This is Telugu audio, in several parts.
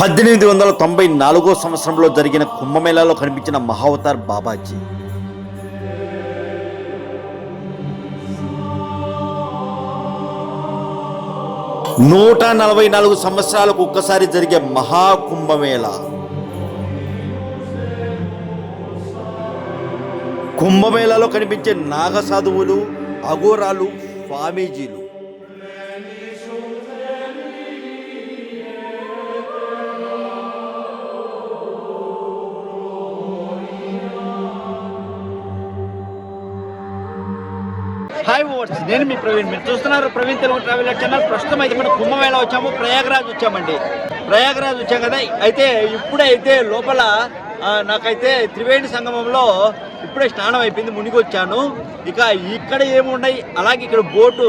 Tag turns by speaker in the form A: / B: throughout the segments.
A: పద్దెనిమిది వందల తొంభై నాలుగో సంవత్సరంలో జరిగిన కుంభమేళాలో కనిపించిన మహావతార్ బాబాజీ. నూట నలభై నాలుగు సంవత్సరాలకు ఒక్కసారి జరిగే మహాకుంభమేళ. కుంభమేళాలో కనిపించే నాగసాధువులు అఘోరాలు స్వామీజీలు. హాయ్ నేను మీ ప్రవీణ్. మీరు చూస్తున్నారు ప్రవీణ్ తెలుగు ట్రావెల్ ఛానల్. ప్రస్తుతం అయితే మనం కుంభమేళ వచ్చాము. ప్రయాగరాజ్ వచ్చామండి. ప్రయాగరాజ్ వచ్చాం కదా. అయితే ఇప్పుడైతే లోపల నాకైతే త్రివేణి సంగమంలో ఇప్పుడే స్నానం అయిపోయింది. మునిగి వచ్చాను ఇక ఇక్కడ ఏమున్నాయి? అలాగే ఇక్కడ బోటు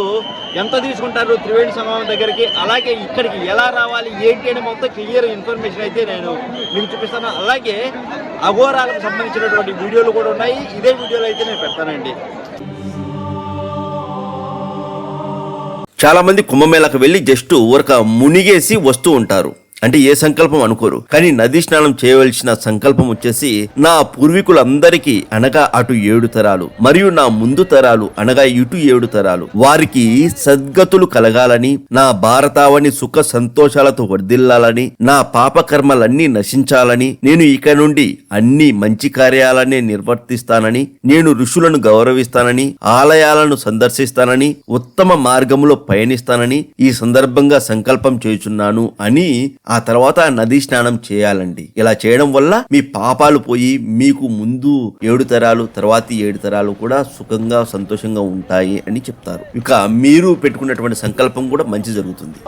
A: ఎంత తీసుకుంటారు త్రివేణి సంగమం దగ్గరికి? అలాగే ఇక్కడికి ఎలా రావాలి? ఏంటి అని మొత్తం క్లియర్ ఇన్ఫర్మేషన్ అయితే నేను మీకు చూపిస్తాను. అలాగే అఘోరాలకు సంబంధించినటువంటి వీడియోలు కూడా ఉన్నాయి. ఇదే వీడియోలు అయితే నేను పెడతానండి. చాలా మంది కుంభమేళకు వెళ్ళి జస్ట్ ఊరక మునిగేసి వస్తూ ఉంటారు. అంటే ఏ సంకల్పం అనుకోరు. కానీ నదీ స్నానం చేయవలసిన సంకల్పం వచ్చేసి నా పూర్వీకులందరికీ అనగా అటు ఏడు తరాలు మరియు నా ముందు తరాలు అనగా ఇటు ఏడు తరాలు. వారికి సద్గతులు కలగాలని నా భారతావని సుఖ సంతోషాలతో వర్ధిల్లాలని నా పాపకర్మలన్నీ నశించాలని నేను ఇక నుండి అన్ని మంచి కార్యాలనే నిర్వర్తిస్తానని నేను ఋషులను గౌరవిస్తానని ఆలయాలను సందర్శిస్తానని ఉత్తమ మార్గంలో పయనిస్తానని ఈ సందర్భంగా సంకల్పం చేయుచున్నాను అని ఆ తర్వాత నదీ స్నానం చేయాలండి. ఇలా చేయడం వల్ల మీ పాపాలు పోయి మీకు ముందు ఏడు తరాలు తర్వాతి ఏడు తరాలు కూడా సుఖంగా సంతోషంగా ఉంటాయి అని చెప్తారు. ఇక మీరు పెట్టుకున్నటువంటి సంకల్పం కూడా మంచి జరుగుతుంది.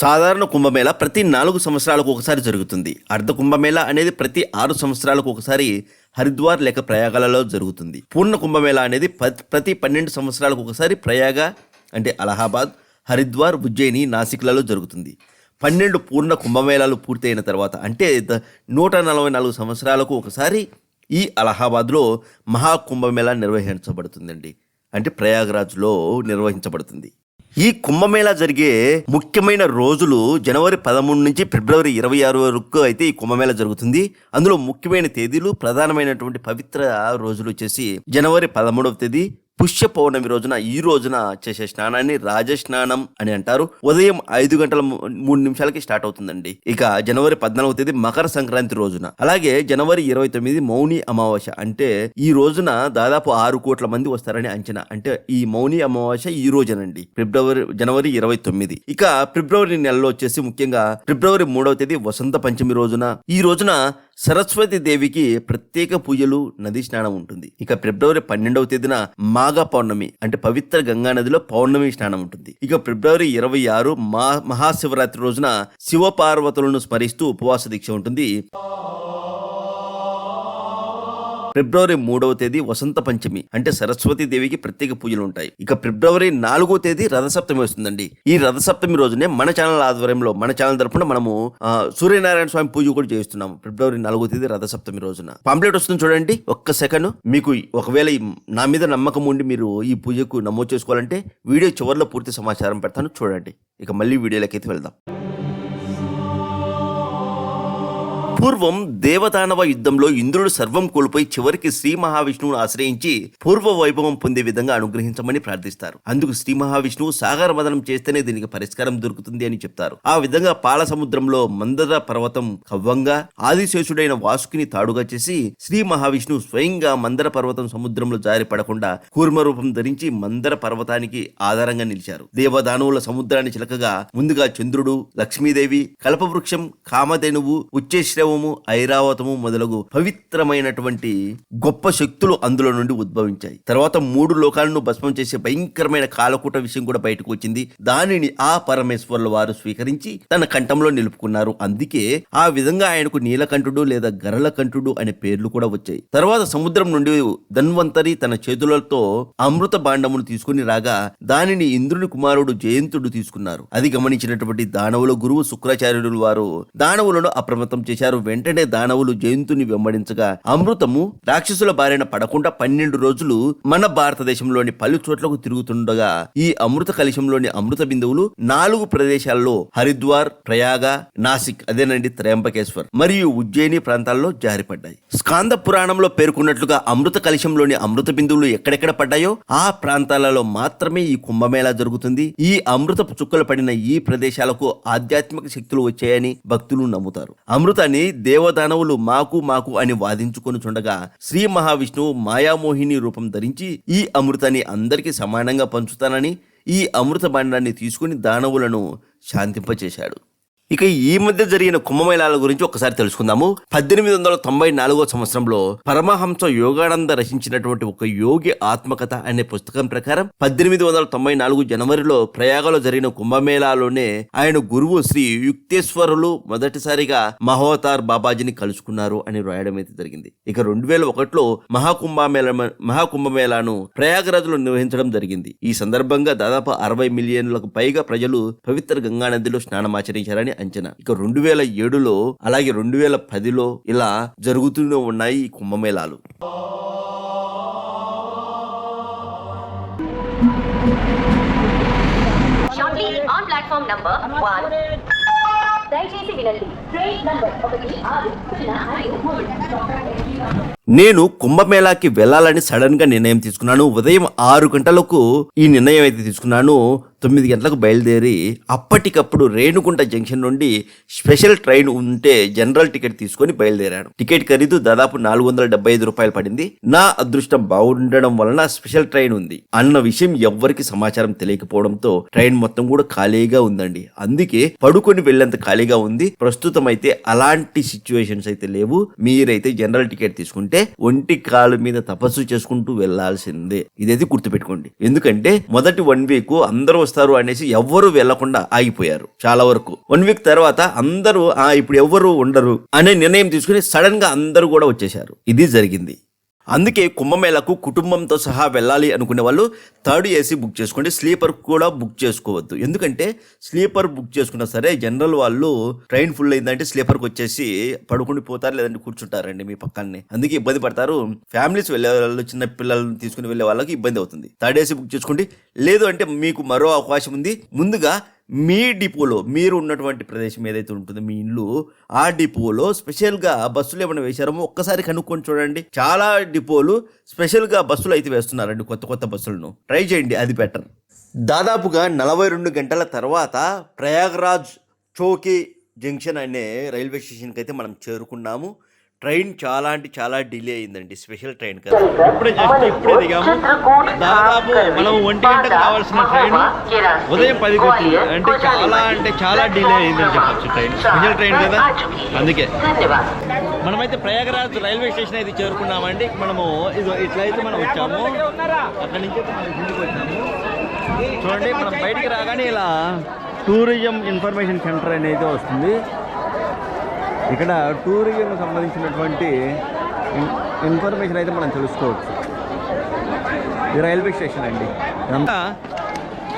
A: సాధారణ కుంభమేళ ప్రతి నాలుగు సంవత్సరాలకు ఒకసారి జరుగుతుంది. అర్ధ కుంభమేళ అనేది ప్రతి ఆరు సంవత్సరాలకు ఒకసారి హరిద్వార్ లేక ప్రయాగాలలో జరుగుతుంది. పూర్ణ కుంభమేళ అనేది ప్రతి పన్నెండు సంవత్సరాలకు ఒకసారి ప్రయాగ అంటే అలహాబాద్ హరిద్వార్ ఉజ్జయిని నాసిక్లలో జరుగుతుంది. పన్నెండు పూర్ణ కుంభమేళాలు పూర్తయిన తర్వాత అంటే నూట నలభై నాలుగు సంవత్సరాలకు ఒకసారి ఈ అలహాబాద్లో మహాకుంభమేళా నిర్వహించబడుతుందండి. అంటే ప్రయాగరాజ్లో నిర్వహించబడుతుంది. ఈ కుంభమేళా జరిగే ముఖ్యమైన రోజులు జనవరి పదమూడు నుంచి ఫిబ్రవరి ఇరవై ఆరు వరకు అయితే ఈ కుంభమేళా జరుగుతుంది. అందులో ముఖ్యమైన తేదీలు ప్రధానమైనటువంటి పవిత్ర రోజులు వచ్చేసి జనవరి పదమూడవ తేదీ పుష్య పౌర్ణమి రోజున ఈ రోజున చేసే స్నానాన్ని రాజస్నానం అని అంటారు. ఉదయం ఐదు గంటల మూడు నిమిషాలకి స్టార్ట్ అవుతుందండి. ఇక జనవరి పద్నాలుగవ తేదీ మకర సంక్రాంతి రోజున. అలాగే జనవరి ఇరవై తొమ్మిది మౌని అమావాస్య అంటే ఈ రోజున దాదాపు ఆరు కోట్ల మంది వస్తారని అంచనా. అంటే ఈ మౌని అమావాస్య ఈ రోజునండి. ఫిబ్రవరి జనవరి ఇరవై తొమ్మిది. ఇక ఫిబ్రవరి నెలలో వచ్చేసి ముఖ్యంగా ఫిబ్రవరి మూడవ తేదీ వసంత పంచమి రోజున. ఈ రోజున సరస్వతి దేవికి ప్రత్యేక పూజలు నది స్నానం ఉంటుంది. ఇక ఫిబ్రవరి పన్నెండవ తేదీన మాఘ పౌర్ణమి అంటే పవిత్ర గంగా నదిలో పౌర్ణమి స్నానం ఉంటుంది. ఇక ఫిబ్రవరి ఇరవై ఆరు మా మహాశివరాత్రి రోజున శివపార్వతులను స్మరిస్తూ ఉపవాస దీక్ష ఉంటుంది. ఫిబ్రవరి మూడవ తేదీ వసంత పంచమి అంటే సరస్వతి దేవికి ప్రత్యేక పూజలు ఉంటాయి. ఇక ఫిబ్రవరి నాలుగో తేదీ రథసప్తమి వస్తుందండి. ఈ రథసప్తమి రోజునే మన ఛానల్ ఆధ్వర్యంలో మన ఛానల్ తరపున మనము సూర్యనారాయణ స్వామి పూజ కూడా చేస్తున్నాము ఫిబ్రవరి నాలుగో తేదీ రథసప్తమి రోజున. పాంప్లెట్ వస్తుంది చూడండి ఒక్క సెకండ్. మీకు ఒకవేళ నా మీద నమ్మకం ఉండి మీరు ఈ పూజకు నమోదు చేసుకోవాలంటే వీడియో చివరిలో పూర్తి సమాచారం పెడతాను చూడండి. ఇక మళ్ళీ వీడియోలోకి అయితే వెళ్దాం. పూర్వం దేవదానవ యుద్ధంలో ఇంద్రుడు సర్వం కోల్పోయి చివరికి శ్రీ మహావిష్ణువును ఆశ్రయించి పూర్వ వైభవం పొందే విధంగా అనుగ్రహించమని ప్రార్థిస్తారు. అందుకు శ్రీ మహావిష్ణువు సాగర వదనం చేస్తేనే దీనికి పరిష్కారం దొరుకుతుంది అని చెప్తారు. ఆ విధంగా పాల సముద్రంలో మందర పర్వతం కవ్వంగా ఆదిశేషుడైన వాసుకిని తాడుగా చేసి శ్రీ మహావిష్ణువు స్వయంగా మందర పర్వతం సముద్రంలో జారి పడకుండా కూర్మ రూపం ధరించి మందర పర్వతానికి ఆధారంగా నిలిచారు. దేవదానవుల సముద్రాన్ని చిలకగా ముందుగా చంద్రుడు లక్ష్మీదేవి కల్పవృక్షం కామధేనువు ఉచ్చేశ్రవము ఐరావతము మొదలగు పవిత్రమైనటువంటి గొప్ప శక్తులు అందులో నుండి ఉద్భవించాయి. తర్వాత మూడు లోకాలను భస్మం చేసే భయంకరమైన కాలకూట విషయం కూడా బయటకు వచ్చింది. దానిని ఆ పరమేశ్వర్ల వారు స్వీకరించి తన కంఠంలో నిలుపుకున్నారు. అందుకే ఆ విధంగా ఆయనకు నీలకంఠుడు లేదా గరళకంఠుడు అనే పేర్లు కూడా వచ్చాయి. తర్వాత సముద్రం నుండి ధన్వంతరి తన చేతులతో అమృత బాండమును తీసుకుని రాగా దానిని ఇంద్రుని కుమారుడు జయంతుడు తీసుకున్నారు. అది గమనించినటువంటి దానవుల గురువు శుక్రాచార్యులు వారు దానవులను అప్రమత్తం చేశారు. చేస్తారు వెంటనే దానవులు జయంతుని వెంబడించగా అమృతము రాక్షసుల బారిన పడకుండా పన్నెండు రోజులు మన భారతదేశంలోని పలు చోట్లకు తిరుగుతుండగా ఈ అమృత కలశంలోని అమృత బిందువులు నాలుగు ప్రదేశాల్లో హరిద్వార్ ప్రయాగ నాసిక్ అదేనండి త్రయంబకేశ్వర్ మరియు ఉజ్జయిని ప్రాంతాల్లో జారిపడ్డాయి. స్కాంద పురాణంలో పేర్కొన్నట్లుగా అమృత కలశంలోని అమృత బిందువులు ఎక్కడెక్కడ పడ్డాయో ఆ ప్రాంతాలలో మాత్రమే ఈ కుంభమేళా జరుగుతుంది. ఈ అమృతపు చుక్కలు పడిన ఈ ప్రదేశాలకు ఆధ్యాత్మిక శక్తులు వచ్చాయని భక్తులు నమ్ముతారు. అమృతాన్ని దేవదానవులు మాకు మాకు అని వాదించుకొని చుండగా శ్రీ మహావిష్ణువు మాయామోహిని రూపం ధరించి ఈ అమృతాన్ని అందరికీ సమానంగా పంచుతానని ఈ అమృత భాండాన్ని తీసుకుని దానవులను శాంతింపచేశాడు. ఇక ఈ మధ్య జరిగిన కుంభమేళాల గురించి ఒకసారి తెలుసుకుందాము. పద్దెనిమిది వందల తొంభై నాలుగో సంవత్సరంలో పరమహంస యోగానంద రచించినటువంటి ఒక యోగి ఆత్మకథ అనే పుస్తకం ప్రకారం పద్దెనిమిది వందల తొంభై నాలుగు జనవరిలో ప్రయాగలో జరిగిన కుంభమేళాలోనే ఆయన గురువు శ్రీ యుక్తేశ్వరులు మొదటిసారిగా మహోతార్ బాబాజీని కలుసుకున్నారు అని రాయడం అయితే జరిగింది. ఇక రెండు వేల ఒకటిలో మహాకుంభమేళ మహాకుంభమేళాను ప్రయాగరాజులో నిర్వహించడం జరిగింది. ఈ సందర్భంగా దాదాపు అరవై మిలియన్లకు పైగా ప్రజలు పవిత్ర గంగానదిలో స్నానమాచరించారని అంచనా. ఇక రెండు వేల ఏడులో అలాగే రెండు వేల పదిలో ఇలా జరుగుతూనే ఉన్నాయి ఈ కుంభమేళాలు.
B: Shortly on platform దయచేసి వినండి. ట్రైన్ నంబర్ ఒకటి ఆరు సున్నా ఐదు మూడు.
A: నేను కుంభమేళాకి వెళ్ళాలని సడన్గా నిర్ణయం తీసుకున్నాను. ఉదయం ఆరు గంటలకు ఈ నిర్ణయం అయితే తీసుకున్నాను. తొమ్మిది గంటలకు బయలుదేరి అప్పటికప్పుడు రేణుగుంట జంక్షన్ నుండి స్పెషల్ ట్రైన్ ఉంటే జనరల్ టికెట్ తీసుకొని బయలుదేరాను. టికెట్ ఖరీదు దాదాపు నాలుగు వందల డెబ్బై ఐదు రూపాయలు పడింది. నా అదృష్టం బాగుండడం వలన స్పెషల్ ట్రైన్ ఉంది. అన్న విషయం ఎవ్వరికి సమాచారం తెలియకపోవడంతో ట్రైన్ మొత్తం కూడా ఖాళీగా ఉందండి. అందుకే పడుకొని వెళ్ళేంత ఖాళీగా ఉంది. ప్రస్తుతం అయితే అలాంటి సిచ్యువేషన్స్ అయితే లేవు. మీరైతే జనరల్ టికెట్ తీసుకుంటే ఒంటి కాలు మీద తపస్సు చేసుకుంటూ వెళ్ళాల్సిందే. ఇదైతే గుర్తుపెట్టుకోండి. ఎందుకంటే మొదటి వన్ వీక్ అందరూ వస్తారు అనేసి ఎవ్వరు వెళ్ళకుండా ఆగిపోయారు చాలా వరకు. వన్ వీక్ తర్వాత అందరూ ఆ ఇప్పుడు ఎవ్వరు ఉండరు అనే నిర్ణయం తీసుకుని సడన్గా అందరూ కూడా వచ్చేశారు. ఇది జరిగింది. అందుకే కుంభమేళకు కుటుంబంతో సహా వెళ్ళాలి అనుకునే వాళ్ళు థర్డ్ ఏసీ బుక్ చేసుకోండి. స్లీపర్ కూడా బుక్ చేసుకోవద్దు. ఎందుకంటే స్లీపర్ బుక్ చేసుకున్నా సరే జనరల్ వాళ్ళు ట్రైన్ ఫుల్ అయిందంటే స్లీపర్కి వచ్చేసి పడుకుని పోతారు లేదంటే కూర్చుంటారండి మీ పక్కనే అందుకే ఇబ్బంది పడతారు. ఫ్యామిలీస్ వెళ్ళే వాళ్ళు చిన్న పిల్లల్ని తీసుకుని వెళ్ళే వాళ్ళకి ఇబ్బంది అవుతుంది. థర్డ్ ఏసీ బుక్ చేసుకోండి. లేదు అంటే మీకు మరో అవకాశం ఉంది. ముందుగా మీ డిపోలో మీరు ఉన్నటువంటి ప్రదేశం ఏదైతే ఉంటుందో మీ ఇల్లు ఆ డిపోలో స్పెషల్గా బస్సులు ఏమైనా వేశారో? ఒక్కసారి కనుక్కొని చూడండి. చాలా డిపోలు స్పెషల్గా బస్సులు అయితే వేస్తున్నారండి కొత్త కొత్త బస్సులను. ట్రై చేయండి అది బెటర్. దాదాపుగా నలభై రెండు గంటల తర్వాత ప్రయాగ్రాజ్ చౌకీ జంక్షన్ అనే రైల్వే స్టేషన్కి అయితే మనం చేరుకున్నాము. ట్రైన్ చాలా అంటే చాలా డిలే అయిందండి స్పెషల్ ట్రైన్ కదా.
C: ఇప్పుడే జస్ట్ ఇప్పుడే దిగాము. దాదాపు మనం ఒంటి గంటకు రావాల్సిన ట్రైన్ ఉదయం పదికి వచ్చింది. అంటే చాలా అంటే చాలా డిలే అయిందని చెప్పొచ్చు ట్రైన్. స్పెషల్ ట్రైన్ కదా? అందుకే.
B: ధన్యవాదాలు.
C: మనమైతే ప్రయాగరాజ్ రైల్వే స్టేషన్ అయితే చేరుకున్నామండి. మనము ఇది ఇట్లయితే మనం వచ్చాము. అక్కడి నుంచి మనం కిందికి వచ్చాము. చూడండి మనం బయటికి రాగానే ఇలా టూరిజం ఇన్ఫర్మేషన్ సెంటర్ అనేది వస్తుంది. ఇక్కడ టూరిజం సంబంధించినటువంటి ఇన్- ఇన్ఫర్మేషన్ అయితే మనం తెలుసుకోవచ్చు. ఇది రైల్వే స్టేషన్ అండి. ఇదంతా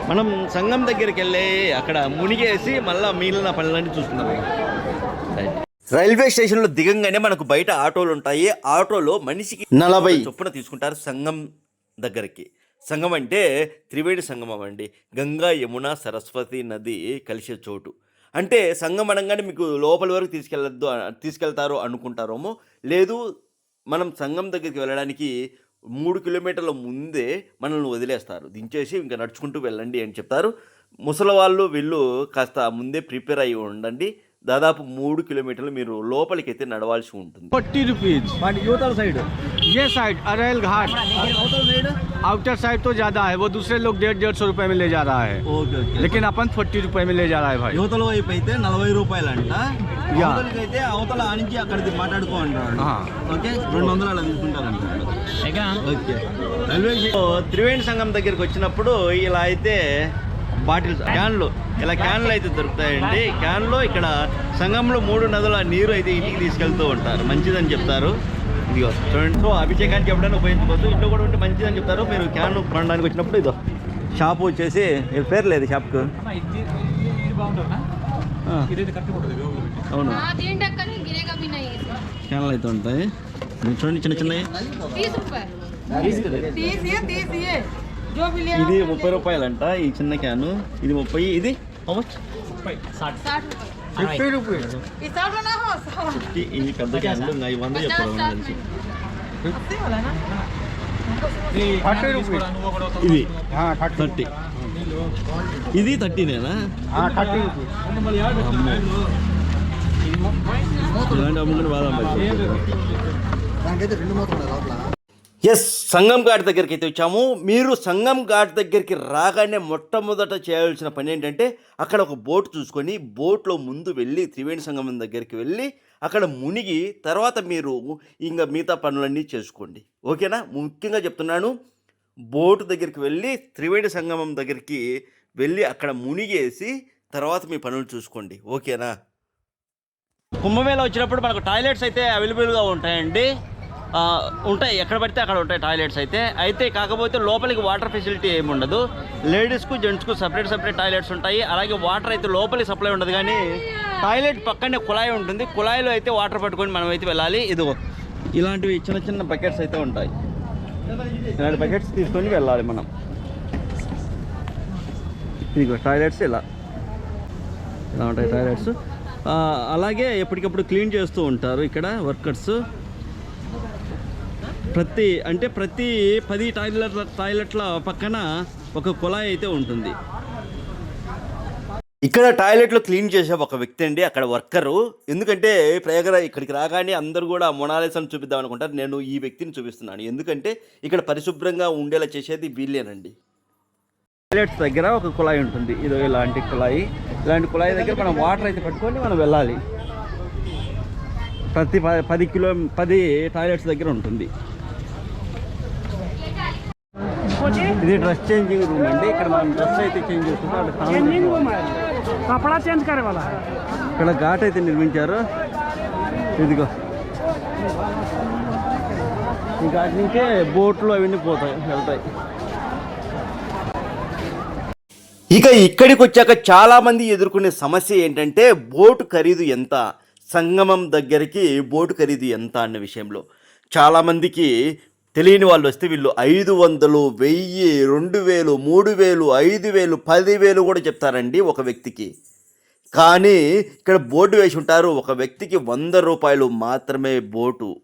C: మనం సంఘం దగ్గరికి వెళ్ళి అక్కడ మునిగేసి మళ్ళీ మిగిలిన పనులన్నీ చూస్తున్నాం.
A: రైల్వే స్టేషన్లో దిగంగానే మనకు బయట ఆటోలు ఉంటాయి. ఆటోలో మనిషికి నలభై. చొప్పున తీసుకుంటారు సంగం దగ్గరికి. సంగం అంటే త్రివేణి సంగమం అండి. గంగా యమున సరస్వతి నది కలిసే చోటు. అంటే సంఘం అనగానే మీకు లోపలి వరకు తీసుకెళ్ళద్దు తీసుకెళ్తారు అనుకుంటారేమో. లేదు మనం సంఘం దగ్గరికి వెళ్ళడానికి మూడు కిలోమీటర్ల ముందే మనల్ని వదిలేస్తారు. దించేసి ఇంకా నడుచుకుంటూ వెళ్ళండి అని చెప్తారు. ముసలి వాళ్ళు వీళ్ళు కాస్త ముందే ప్రిపేర్ అయ్యి ఉండండి. దాదాపు మూడు కిలోమీటర్లు మీరు లోపలికి అయితే నడవాల్సి ఉంటుంది
D: फोर्टी रुपीज
C: యువతల సైడ్
D: ये side Arail Ghat outer side तो ज्यादा है वो दूसरे लोग डेढ़ डेढ़ सौ रुपए में ले जा रहा है
C: ఓకే ఓకే
D: लेकिन अपन फोर्टी रुपए में ले जा रहा है भाई
C: యువతల వైపు అయితే నలభై రూపాయలు అంట
D: యా.
C: అయితే అవతల ఆ నుంచి అక్కడికి మాట్లాడుకో అంటాడు
D: ఆ.
C: ఓకే రెండు వందలు అలా తీసుకుంటారంట ఓకే రైల్వే త్రివేణి సంఘం దగ్గరికి వచ్చినప్పుడు ఇలా అయితే బాటిల్స్ క్యాన్లు. ఇలా క్యాన్లు అయితే దొరుకుతాయండి. క్యాన్లో ఇక్కడ సంఘంలో మూడు నదుల నీరు అయితే ఇంటికి తీసుకెళ్తూ ఉంటారు. మంచిదని చెప్తారు. ఇదిగో చూడండి. సో అభిషేకానికి ఎప్పుడైనా ఉపయోగించుకోవచ్చు. ఇంట్లో కూడా ఉంటే మంచిదని చెప్తారు. మీరు క్యాన్ కొనడానికి వచ్చినప్పుడు ఇదో షాప్ వచ్చేసి పేరు లేదు షాప్కు. అవును. క్యాన్లు అయితే ఉంటాయి. చూడండి చిన్న చిన్నవి. ఇది ముప్పై రూపాయలు అంట ఈ చిన్న క్యాను. ఇది ముప్పై ఇది పెద్ద
D: థర్టీ.
C: ఇది థర్టీ థర్టీనేనా బాధ రెండు లోపల.
A: ఎస్ సంగం ఘాట్ దగ్గరికి అయితే వచ్చాము. మీరు సంగం ఘాట్ దగ్గరికి రాగానే మొట్టమొదట చేయాల్సిన పని ఏంటంటే అక్కడ ఒక బోట్ చూసుకొని బోట్లో ముందు వెళ్ళి త్రివేణి సంగమం దగ్గరికి వెళ్ళి అక్కడ మునిగి తర్వాత మీరు ఇంకా మిగతా పనులన్నీ చేసుకోండి. ఓకేనా? ముఖ్యంగా చెప్తున్నాను బోటు దగ్గరికి వెళ్ళి త్రివేణి సంగమం దగ్గరికి వెళ్ళి అక్కడ మునిగేసి తర్వాత మీ పనులు చూసుకోండి. ఓకేనా?
C: కుంభమేళ వచ్చినప్పుడు మనకు టాయిలెట్స్ అయితే అవైలబుల్గా ఉంటాయండి. ఉంటాయి. ఎక్కడ పడితే అక్కడ ఉంటాయి టాయిలెట్స్ అయితే. అయితే కాకపోతే లోపలికి వాటర్ ఫెసిలిటీ ఏమి ఉండదు. లేడీస్కు జెంట్స్కు సపరేట్ సపరేట్ టాయిలెట్స్ ఉంటాయి. అలాగే వాటర్ అయితే లోపలికి సప్లై ఉండదు. కానీ టాయిలెట్ పక్కనే కుళాయి ఉంటుంది. కుళాయిలో అయితే వాటర్ పట్టుకొని మనం అయితే వెళ్ళాలి. ఇదిగో ఇలాంటివి చిన్న చిన్న బకెట్స్ అయితే ఉంటాయి. ఇలాంటి బకెట్స్ తీసుకొని వెళ్ళాలి మనం. ఇదిగో టాయిలెట్స్ ఇలా. ఇలా ఉంటాయి టాయిలెట్స్. అలాగే ఎప్పటికప్పుడు క్లీన్ చేస్తూ ఉంటారు ఇక్కడ వర్కర్స్. ప్రతి అంటే ప్రతి పది టాయిలెట్ల టాయిలెట్ల పక్కన ఒక కుళాయి అయితే ఉంటుంది.
A: ఇక్కడ టాయిలెట్లో క్లీన్ చేసే ఒక వ్యక్తి అండి అక్కడ వర్కరు. ఎందుకంటే ప్రయాగర ఇక్కడికి రాగానే అందరూ కూడా మొనాలిసన్ చూపిద్దాం అనుకుంటారు. నేను ఈ వ్యక్తిని చూపిస్తున్నాను. ఎందుకంటే ఇక్కడ పరిశుభ్రంగా ఉండేలా చేసేది వీళ్ళేనండి.
C: టాయిలెట్స్ దగ్గర ఒక కుళాయి ఉంటుంది. ఇది ఇలాంటి కుళాయి. ఇలాంటి కుళాయి దగ్గర మనం వాటర్ అయితే పట్టుకొని మనం వెళ్ళాలి. ప్రతి ప- పది కిలో పది టాయిలెట్స్ దగ్గర ఉంటుంది. ఇది డ్రెస్ చేంజింగ్ రూమ్ అండి. ఇక్కడ మనం డ్రెస్ అయితే చేంజ్
D: చేస్తున్నాం
C: ఇక్కడ ఘాట్ అయితే నిర్మించారు. ఇదిగో. ఈ ఘాట్ నుంచే బోట్లు అవన్నీ పోతాయి వెళ్తాయి.
A: ఇక ఇక్కడికి వచ్చాక చాలామంది ఎదుర్కొనే సమస్య ఏంటంటే బోటు ఖరీదు ఎంత? సంగమం దగ్గరికి బోటు ఖరీదు ఎంత అన్న విషయంలో. చాలామందికి తెలియని వాళ్ళు వస్తే వీళ్ళు ఐదు వందలు వెయ్యి రెండు వేలు మూడు వేలు ఐదు వేలు పదివేలు కూడా చెప్తారండి ఒక వ్యక్తికి. కానీ ఇక్కడ బోర్డు వేసి ఉంటారు ఒక వ్యక్తికి వంద రూపాయలు మాత్రమే బోటు.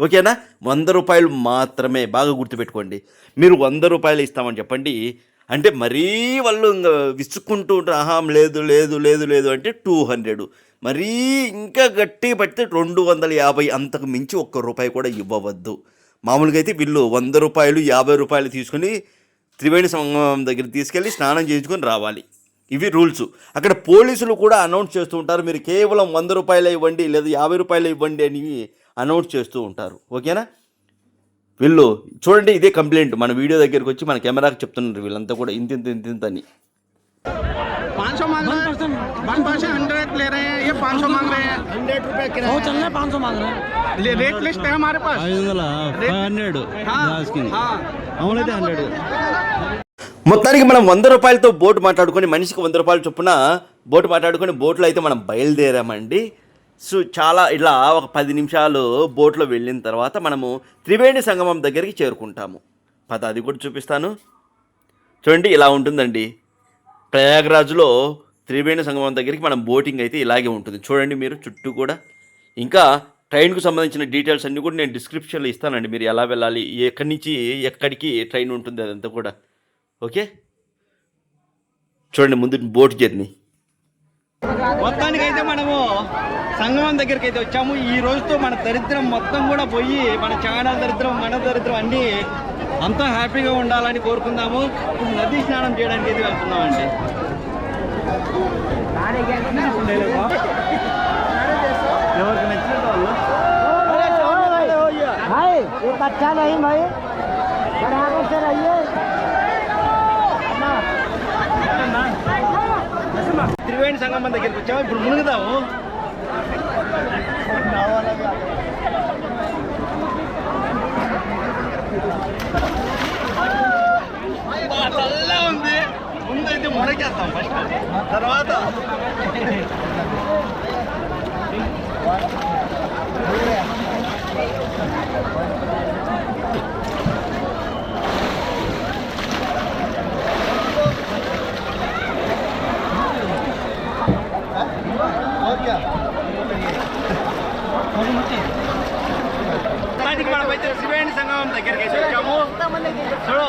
A: ఓకేనా? వంద రూపాయలు మాత్రమే బాగా గుర్తుపెట్టుకోండి. మీరు వంద రూపాయలు ఇస్తామని చెప్పండి. అంటే మరీ వాళ్ళు ఇంకా విసుక్కుంటూ ఉంటారు ఆహా లేదు లేదు లేదు లేదు అంటే టూ హండ్రెడ్. మరీ ఇంకా గట్టిగా పడితే రెండు వందల యాభై అంతకు మించి ఒక్క రూపాయి కూడా ఇవ్వవద్దు. మామూలుగా అయితే వీళ్ళు వంద రూపాయలు యాభై రూపాయలు తీసుకొని త్రివేణి సంగమం దగ్గర తీసుకెళ్ళి స్నానం చేయించుకొని రావాలి. ఇవి రూల్స్. అక్కడ పోలీసులు కూడా అనౌన్స్ చేస్తూ ఉంటారు. మీరు కేవలం వంద రూపాయలు ఇవ్వండి లేదా యాభై రూపాయలు ఇవ్వండి అని అనౌన్స్ చేస్తూ ఉంటారు. ఓకేనా? వీళ్ళు చూడండి ఇదే కంప్లైంట్. మన వీడియో దగ్గరికి వచ్చి మన కెమెరాకి చెప్తున్నారు వీళ్ళంతా కూడా. ఇంత ఇంత ఇంత ఇంత అని
D: पाँच सौ मांग रहे हैं वन परसेंट हंड्रेड ले रहे हैं ये पाँच सौ मांग रहे हैं हंड्रेड रुपए किराया चल रहे पाँच सौ मांग रहे हैं रेट लिस्ट है हमारे पास
C: ఐదు వందల ఫైవ్ హండ్రెడ్ గ్లాస్కి
D: हाँ
C: అవునైతే హండ్రెడ్
A: మొత్తానికి మనం వంద రూపాయలతో బోటు మాట్లాడుకొని మనిషికి వంద రూపాయలు చొప్పున బోటు మాట్లాడుకొని బోట్లో అయితే మనం బయలుదేరామండి సో చాలా ఇలా ఒక పది నిమిషాలు బోట్లో వెళ్ళిన తర్వాత మనము త్రివేణి సంగమం దగ్గరికి చేరుకుంటాము పద అది కూడా చూపిస్తాను చూడండి ఇలా ఉంటుందండి ప్రయాగరాజ్లో త్రివేణి సంగమం దగ్గరికి మనం బోటింగ్ అయితే ఇలాగే ఉంటుంది. చూడండి మీరు చుట్టూ కూడా. ఇంకా ట్రైన్కు సంబంధించిన డీటెయిల్స్ అన్నీ కూడా నేను డిస్క్రిప్షన్లో ఇస్తానండి. మీరు ఎలా వెళ్ళాలి ఎక్కడి నుంచి ఎక్కడికి ట్రైన్ ఉంటుంది అదంతా కూడా. ఓకే? చూడండి ముందు బోట్ జర్నీ.
C: మొత్తానికి అయితే మనము సంగమం దగ్గరికి అయితే వచ్చాము. ఈ రోజుతో మన దరిద్రం మొత్తం కూడా పోయి మన ఛానల్ దరిద్రం మన దరిద్రం అన్నీ అంతా హ్యాపీగా ఉండాలని కోరుకుందాము. నది నదీ స్నానం చేయడానికి అయితే వెళ్తున్నామండి. ఎవరికి నచ్చినట్టు వాళ్ళు? త్రివేణి సంగమం దగ్గరికి వచ్చాము ఇప్పుడు మునుగుదాము చల్లగా ఉంది ముందైతే మునకేస్తాం ఫస్ట్ తర్వాత మొత్తానికి మనమైతే త్రివేణి సంగమం దగ్గరికి అయితే వచ్చాము చూడు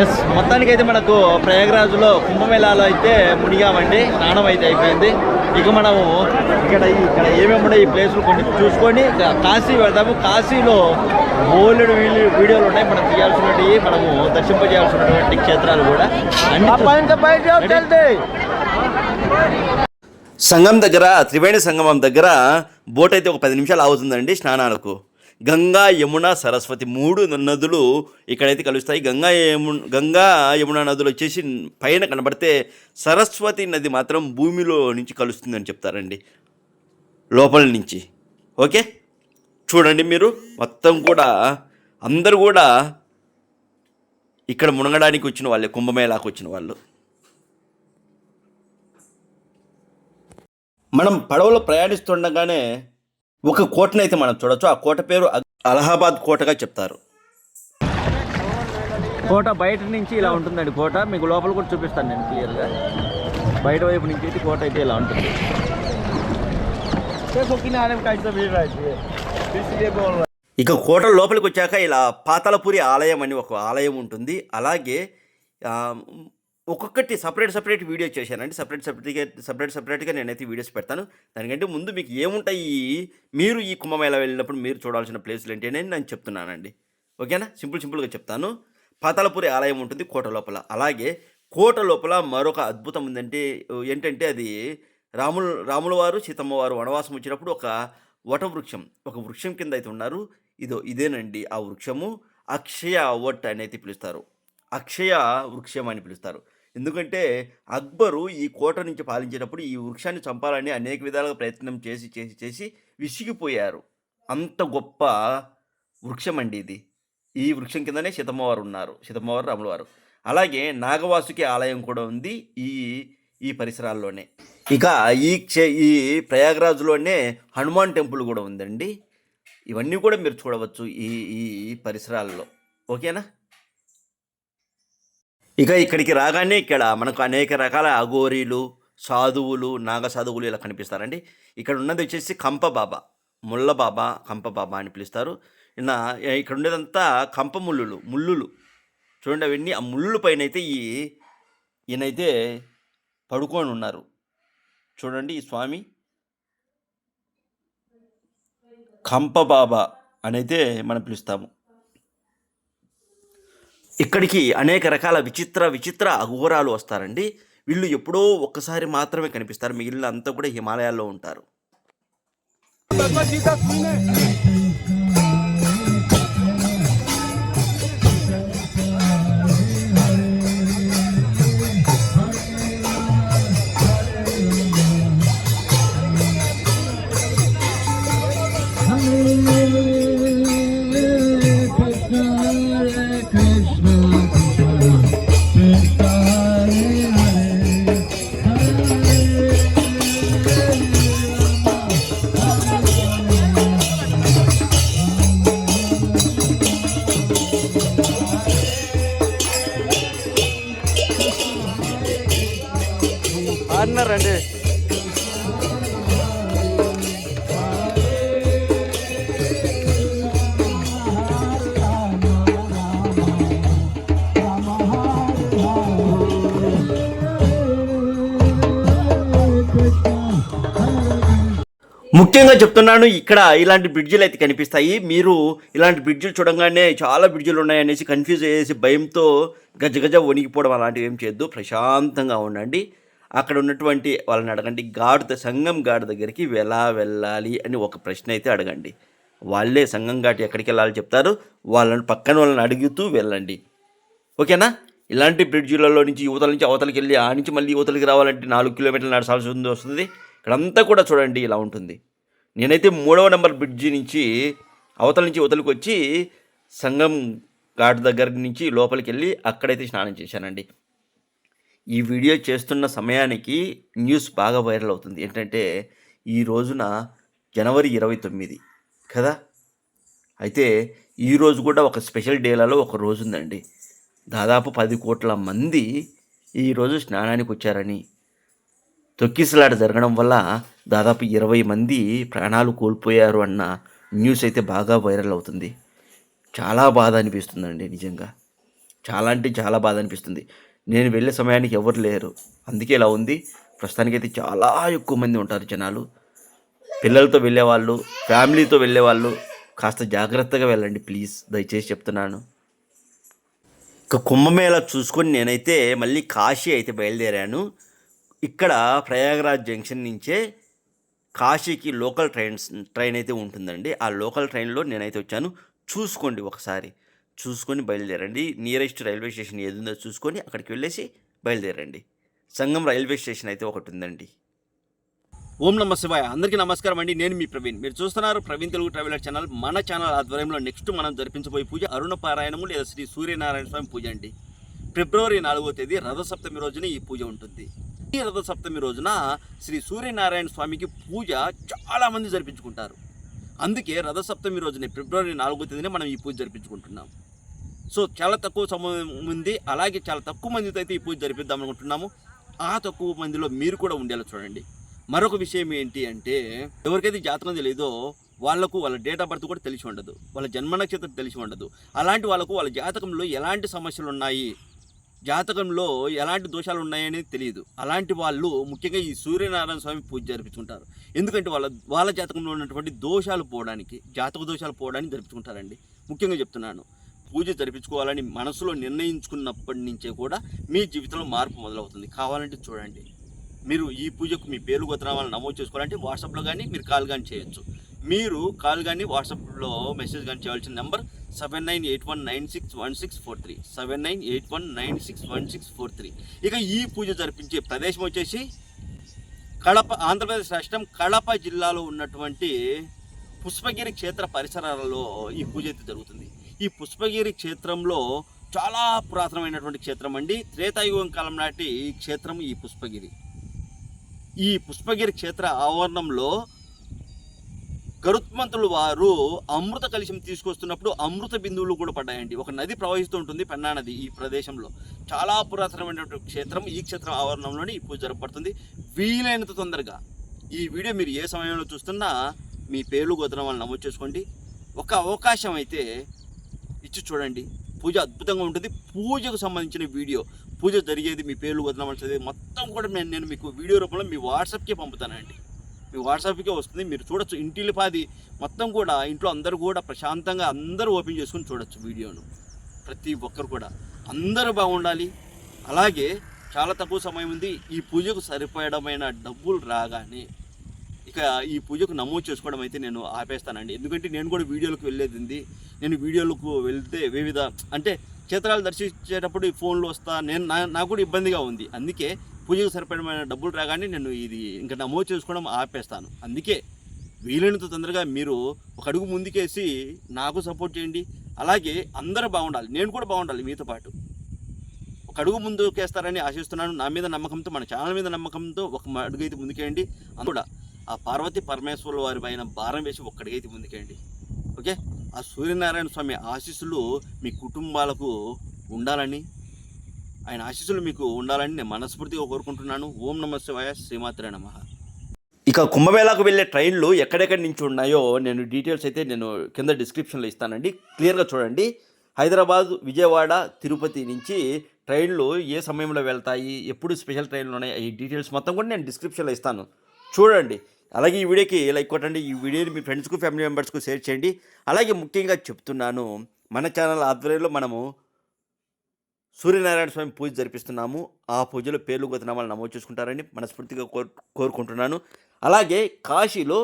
C: ఎస్ మొత్తానికి అయితే మనకు ప్రయాగరాజులో కుంభమేళాలో అయితే మునిగామండి. స్నానం అయితే అయిపోయింది. ఇక మనము ఇక్కడ ఈ- ఇక్కడ ఏమేమి ఉన్నాయి ఈ ప్లేసులు కొన్ని చూసుకొని కాశీ వెళ్దాము. కాశీలో బోలెడు వీడియో వీడియోలు ఉన్నాయి. మనం తీయాల్సినవి మనము దర్శింపజేయాల్సినటువంటి క్షేత్రాలు కూడా అన్ని
A: సంగం దగ్గర త్రివేణి సంగమం దగ్గర బోట్ అయితే ఒక పది నిమిషాలు అవుతుందండి స్నానాలకు. గంగా యమున సరస్వతి మూడు నదులు ఇక్కడైతే కలుస్తాయి. గంగా యము గంగా యమున నదులు వచ్చేసి పైన కనబడితే సరస్వతి నది మాత్రం భూమిలో నుంచి కలుస్తుందని చెప్తారండి. లోపల నుంచి. ఓకే? చూడండి మీరు. మొత్తం కూడా అందరూ కూడా ఇక్కడ మునగడానికి వచ్చిన వాళ్ళే కుంభమేళాకు వచ్చిన వాళ్ళు. మనం పడవలో ప్రయాణిస్తుండగానే ఒక కోటను అయితే మనం చూడొచ్చు. ఆ కోట పేరు అలహాబాద్ కోటగా చెప్తారు.
C: కోట బయట నుంచి ఇలా ఉంటుందండి కోట. మీకు లోపల కూడా చూపిస్తాను నేను క్లియర్గా. బయట వైపు నుంచి అయితే కోట అయితే ఇలా ఉంటుంది.
A: ఇక కోట లోపలికి వచ్చాక ఇలా పాతాళపురి ఆలయం అని ఒక ఆలయం ఉంటుంది. అలాగే ఒక్కొక్కటి సపరేట్ సపరేట్ వీడియో చేశానండి. సపరేట్ సపరేట్గా సపరేట్ సపరేట్గా నేనైతే వీడియోస్ పెడతాను. దానికంటే ముందు మీకు ఏముంటాయి? మీరు ఈ కుంభమేళ వెళ్ళినప్పుడు మీరు చూడాల్సిన ప్లేసులు ఏంటి అని నేను చెప్తున్నానండి. ఓకేనా? సింపుల్ సింపుల్గా చెప్తాను. పాతాలపూరి ఆలయం ఉంటుంది కోట లోపల. అలాగే కోట లోపల మరొక అద్భుతం ఉందంటే ఏంటంటే అది రాములు రాముల వారు సీతమ్మ వారు వనవాసం వచ్చినప్పుడు ఒక వట వృక్షం ఒక వృక్షం కింద అయితే ఉన్నారు. ఇదో ఇదేనండి ఆ వృక్షము. అక్షయ వట్ అని అయితే పిలుస్తారు. అక్షయ వృక్షం అని పిలుస్తారు. ఎందుకంటే అక్బరు ఈ కోట నుంచి పాలించేటప్పుడు ఈ వృక్షాన్ని చంపాలని అనేక విధాలుగా ప్రయత్నం చేసి చేసి చేసి విసిగిపోయారు. అంత గొప్ప వృక్షం అండి ఇది. ఈ వృక్షం కిందనే సీతమ్మవారు ఉన్నారు. సీతమ్మవారు రాములవారు. అలాగే నాగవాసుకి ఆలయం కూడా ఉంది ఈ ఈ పరిసరాల్లోనే. ఇక ఈ క్షే ఈ ప్రయాగరాజులోనే హనుమాన్ టెంపుల్ కూడా ఉందండి. ఇవన్నీ కూడా మీరు చూడవచ్చు ఈ ఈ పరిసరాల్లో. ఓకేనా? ఇక ఇక్కడికి రాగానే ఇక్కడ మనకు అనేక రకాల అఘోరీలు సాధువులు నాగ సాధువులు ఇలా కనిపిస్తారండి. ఇక్కడ ఉన్నది వచ్చేసి కంప బాబా ముళ్ళ బాబా కంప బాబా అని పిలుస్తారు ఇక్కడ ఉండేదంతా కంప ముళ్ళులు. ముళ్ళులు చూడండి అవన్నీ ఆ ముళ్ళుల పైన అయితే ఈ ఈయనైతే పడుకొని ఉన్నారు. చూడండి ఈ స్వామి. కంప బాబా అనైతే మనం పిలుస్తాము. ఇక్కడికి అనేక రకాల విచిత్ర విచిత్ర అఘోరాలు వస్తారండి. వీళ్ళు ఎప్పుడో ఒక్కసారి మాత్రమే కనిపిస్తారు. మిగిలిన అంతా కూడా హిమాలయాల్లో ఉంటారు. చెప్తున్నాను ఇక్కడ ఇలాంటి బ్రిడ్జిలు అయితే కనిపిస్తాయి. మీరు ఇలాంటి బ్రిడ్జిలు చూడంగానే చాలా బ్రిడ్జిలు ఉన్నాయనేసి కన్ఫ్యూజ్ అయ్యేసి భయంతో గజ గజ వణికిపోవడం అలాంటివి ఏం చేయొద్దు. ప్రశాంతంగా ఉండండి. అక్కడ ఉన్నటువంటి వాళ్ళని అడగండి. గాడు సంఘం సంగం గాడి దగ్గరికి ఎలా వెళ్ళాలి అని ఒక ప్రశ్న అయితే అడగండి. వాళ్ళే సంగం ఘాట్ ఎక్కడికి వెళ్ళాలి చెప్తారు. వాళ్ళని పక్కన వాళ్ళని అడుగుతూ వెళ్ళండి. ఓకేనా? ఇలాంటి బ్రిడ్జిలలో నుంచి యువతల నుంచి అవతలకి వెళ్ళి ఆ నుంచి మళ్ళీ యువతలకి రావాలంటే నాలుగు కిలోమీటర్లు నడచాల్సి ఉంది వస్తుంది. ఇక్కడంతా కూడా చూడండి ఇలా ఉంటుంది. నేనైతే మూడవ నెంబర్ బ్రిడ్జి నుంచి అవతల నుంచి అవతలకు వచ్చి సంగం ఘాట్ దగ్గర నుంచి లోపలికి వెళ్ళి అక్కడైతే స్నానం చేశానండి. ఈ వీడియో చేస్తున్న సమయానికి న్యూస్ బాగా వైరల్ అవుతుంది. ఏంటంటే ఈ రోజున జనవరి ఇరవై తొమ్మిది కదా? అయితే ఈరోజు కూడా ఒక స్పెషల్ డేలలో ఒక రోజు ఉందండి. దాదాపు పది కోట్ల మంది ఈరోజు స్నానానికి వచ్చారని తొక్కిసలాట జరగడం వల్ల దాదాపు ఇరవై మంది ప్రాణాలు కోల్పోయారు అన్న న్యూస్ అయితే బాగా వైరల్ అవుతుంది. చాలా బాధ అనిపిస్తుందండి నిజంగా. చాలా అంటే చాలా బాధ అనిపిస్తుంది. నేను వెళ్ళే సమయానికి ఎవరు లేరు. అందుకే ఇలా ఉంది. ప్రస్తుతానికైతే చాలా ఎక్కువ మంది ఉంటారు జనాలు. పిల్లలతో వెళ్ళేవాళ్ళు ఫ్యామిలీతో వెళ్ళేవాళ్ళు. కాస్త జాగ్రత్తగా వెళ్ళండి ప్లీజ్. దయచేసి చెప్తున్నాను. ఇక కుంభమేళ చూసుకొని నేనైతే మళ్ళీ కాశీ అయితే బయలుదేరాను. ఇక్కడ ప్రయాగరాజ్ జంక్షన్ నుంచే కాశీకి లోకల్ ట్రైన్స్ ట్రైన్ అయితే ఉంటుందండి. ఆ లోకల్ ట్రైన్లో నేనైతే వచ్చాను. చూసుకోండి ఒకసారి. చూసుకొని బయలుదేరండి. నియరెస్ట్ రైల్వే స్టేషన్ ఏది ఉందో చూసుకొని అక్కడికి వెళ్ళేసి బయలుదేరండి. సంగం రైల్వే స్టేషన్ అయితే ఒకటి ఉందండి. ఓం నమ శివాయ. అందరికీ నమస్కారం అండి. నేను మీ ప్రవీణ్. మీరు చూస్తున్నారు ప్రవీణ్ తెలుగు ట్రావెలర్ ఛానల్. మన ఛానల్ ఆధ్వర్యంలో నెక్స్ట్ మనం జరిపించబోయే పూజ అరుణ పారాయణము లేదా శ్రీ సూర్యనారాయణ స్వామి పూజ అండి. ఫిబ్రవరి నాలుగో తేదీ రథసప్తమి రోజున ఈ పూజ ఉంటుంది. ఈ రథసప్తమి రోజున శ్రీ సూర్యనారాయణ స్వామికి పూజ చాలామంది జరిపించుకుంటారు. అందుకే రథసప్తమి రోజున ఫిబ్రవరి నాలుగో తేదీన మనం ఈ పూజ జరిపించుకుంటున్నాం. సో చాలా తక్కువ సమయం ఉంది. అలాగే చాలా తక్కువ మందితో అయితే ఈ పూజ జరిపిద్దాం అనుకుంటున్నాము. ఆ తక్కువ మందిలో మీరు కూడా ఉండేలా చూడండి. మరొక విషయం ఏంటి అంటే ఎవరికైతే జాతకం తెలియదో వాళ్ళకు వాళ్ళ డేట్ ఆఫ్ బర్త్ కూడా తెలిసి ఉండదు. వాళ్ళ జన్మ నక్షత్రం తెలిసి ఉండదు. అలాంటి వాళ్ళకు వాళ్ళ జాతకంలో ఎలాంటి సమస్యలు ఉన్నాయి జాతకంలో ఎలాంటి దోషాలు ఉన్నాయని తెలియదు. అలాంటి వాళ్ళు ముఖ్యంగా ఈ సూర్యనారాయణ స్వామి పూజ జరిపించుకుంటారు ఎందుకంటే వాళ్ళ వాళ్ళ జాతకంలో ఉన్నటువంటి దోషాలు పోవడానికి జాతక దోషాలు పోవడానికి జరిపించుకుంటారండి ముఖ్యంగా చెప్తున్నాను. పూజ జరిపించుకోవాలని మనసులో నిర్ణయించుకున్నప్పటి నుంచే కూడా మీ జీవితంలో మార్పు మొదలవుతుంది. కావాలంటే చూడండి. మీరు ఈ పూజకు మీ పేరు గోత్రాలను నమోదు చేసుకోవాలంటే వాట్సాప్లో కానీ మీరు కాల్ కానీ చేయొచ్చు. మీరు కాల్ కానీ వాట్సాప్లో మెసేజ్ కానీ చేయాల్సిన number seven nine eight one nine six one six four three. Seven nine eight one nine six one six four three. ఇక ఈ పూజ జరిపించే ప్రదేశం వచ్చేసి కడప ఆంధ్రప్రదేశ్ రాష్ట్రం కడప జిల్లాలో ఉన్నటువంటి పుష్పగిరి క్షేత్ర పరిసరాలలో ఈ పూజ అయితే జరుగుతుంది. ఈ పుష్పగిరి క్షేత్రంలో చాలా పురాతనమైనటువంటి క్షేత్రం అండి. త్రేతాయుగం కాలం నాటి క్షేత్రం ఈ పుష్పగిరి. ఈ పుష్పగిరి క్షేత్ర ఆవరణంలో గరుత్మంతులు వారు అమృత కలుషం తీసుకొస్తున్నప్పుడు అమృత బిందువులు కూడా పడ్డాయండి. ఒక నది ప్రవహిస్తూ ఉంటుంది పెన్నా నది ఈ ప్రదేశంలో. చాలా పురాతనమైనటువంటి క్షేత్రం ఈ క్షేత్రం ఆవరణంలోనే ఈ పూజ జరపబడుతుంది. వీలైనంత తొందరగా ఈ వీడియో మీరు ఏ సమయంలో చూస్తున్నా మీ పేర్లు గోత్రం వాళ్ళు నమోదు చేసుకోండి. ఒక అవకాశం అయితే ఇచ్చి చూడండి. పూజ అద్భుతంగా ఉంటుంది. పూజకు సంబంధించిన వీడియో పూజ జరిగేది మీ పేర్లు వదలవలసింది మొత్తం కూడా నేను నేను మీకు వీడియో రూపంలో మీ వాట్సాప్కే పంపుతానండి. మీ వాట్సాప్కే వస్తుంది. మీరు చూడొచ్చు. ఇంటిల్లిపాది మొత్తం కూడా ఇంట్లో అందరూ కూడా ప్రశాంతంగా అందరూ ఓపెన్ చేసుకుని చూడొచ్చు వీడియోను. ప్రతి ఒక్కరు కూడా. అందరూ బాగుండాలి. అలాగే చాలా తక్కువ సమయం ఉంది. ఈ పూజకు సరిపోయడమైన డబ్బులు రాగానే ఇక ఈ పూజకు నమోదు చేసుకోవడం అయితే నేను ఆపేస్తానండి. ఎందుకంటే నేను కూడా వీడియోలకు వెళ్ళేది నేను వీడియోలకు వెళ్తే వివిధ అంటే క్షేత్రాలు దర్శించేటప్పుడు ఈ ఫోన్లు వస్తా నేను నా నాకు కూడా ఇబ్బందిగా ఉంది. అందుకే పూజకు సరిపడమైన డబ్బులు రాగానే నేను ఇది ఇంకా నమోదు చేసుకోవడం ఆపేస్తాను. అందుకే వీలైనంత తొందరగా మీరు ఒక అడుగు ముందుకేసి నాకు సపోర్ట్ చేయండి. అలాగే అందరూ బాగుండాలి. నేను కూడా బాగుండాలి మీతో పాటు. ఒక అడుగు ముందుకేస్తారని ఆశిస్తున్నాను. నా మీద నమ్మకంతో మన ఛానల్ మీద నమ్మకంతో ఒక అడుగు అయితే ముందుకేయండి. అది కూడా ఆ పార్వతి పరమేశ్వరుల వారి పైన భారం వేసి ఒక్కడిగైతే ముందుకేయండి. ఓకే? ఆ సూర్యనారాయణ స్వామి ఆశీస్సులు మీ కుటుంబాలకు ఉండాలని ఆయన ఆశీస్సులు మీకు ఉండాలని నేను మనస్ఫూర్తిగా కోరుకుంటున్నాను. ఓం నమ శివాయ శ్రీమాత్రే నమ. ఇక కుంభమేళాకు వెళ్ళే ట్రైన్లు ఎక్కడెక్కడి నుంచి ఉన్నాయో నేను డీటెయిల్స్ అయితే నేను కింద డిస్క్రిప్షన్లో ఇస్తానండి. క్లియర్గా చూడండి. హైదరాబాద్ విజయవాడ తిరుపతి నుంచి ట్రైన్లు ఏ సమయంలో వెళ్తాయి ఎప్పుడు స్పెషల్ ట్రైన్లు ఉన్నాయి ఈ డీటెయిల్స్ మొత్తం కూడా నేను డిస్క్రిప్షన్లో ఇస్తాను. చూడండి. అలాగే ఈ వీడియోకి లైక్ కొట్టండి. ఈ వీడియోని మీ ఫ్రెండ్స్కు ఫ్యామిలీ మెంబర్స్కు షేర్ చేయండి. అలాగే ముఖ్యంగా చెప్తున్నాను మన ఛానల్ ఆధ్వర్యంలో మనము సూర్యనారాయణ స్వామి పూజ జరిపిస్తున్నాము. ఆ పూజలో పేర్లు గతనామాలు నమోదు చేసుకుంటారని మనస్ఫూర్తిగా కోరు కోరుకుంటున్నాను. అలాగే కాశీలో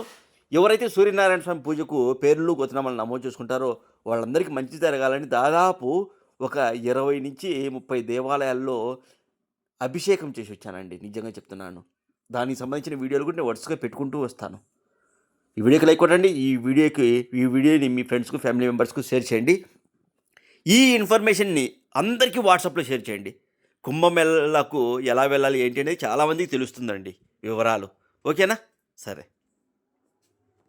A: ఎవరైతే సూర్యనారాయణ స్వామి పూజకు పేర్లు గతనామాలు నమోదు చేసుకుంటారో వాళ్ళందరికీ మంచి జరగాలని దాదాపు ఒక ఇరవై నుంచి ముప్పై దేవాలయాల్లో అభిషేకం చేసి వచ్చానండి. నిజంగా చెప్తున్నాను. దానికి సంబంధించిన వీడియోలు కూడా నేను వరుసగా పెట్టుకుంటూ వస్తాను. ఈ వీడియోకి లైక్ కొట్టండి ఈ వీడియోకి ఈ వీడియోని మీ ఫ్రెండ్స్కు ఫ్యామిలీ మెంబర్స్కు షేర్ చేయండి. ఈ ఇన్ఫర్మేషన్ని అందరికీ వాట్సాప్లో షేర్ చేయండి. కుంభమేళకు ఎలా వెళ్ళాలి ఏంటి అనేది చాలామందికి తెలుస్తుందండి వివరాలు. ఓకేనా? సరే.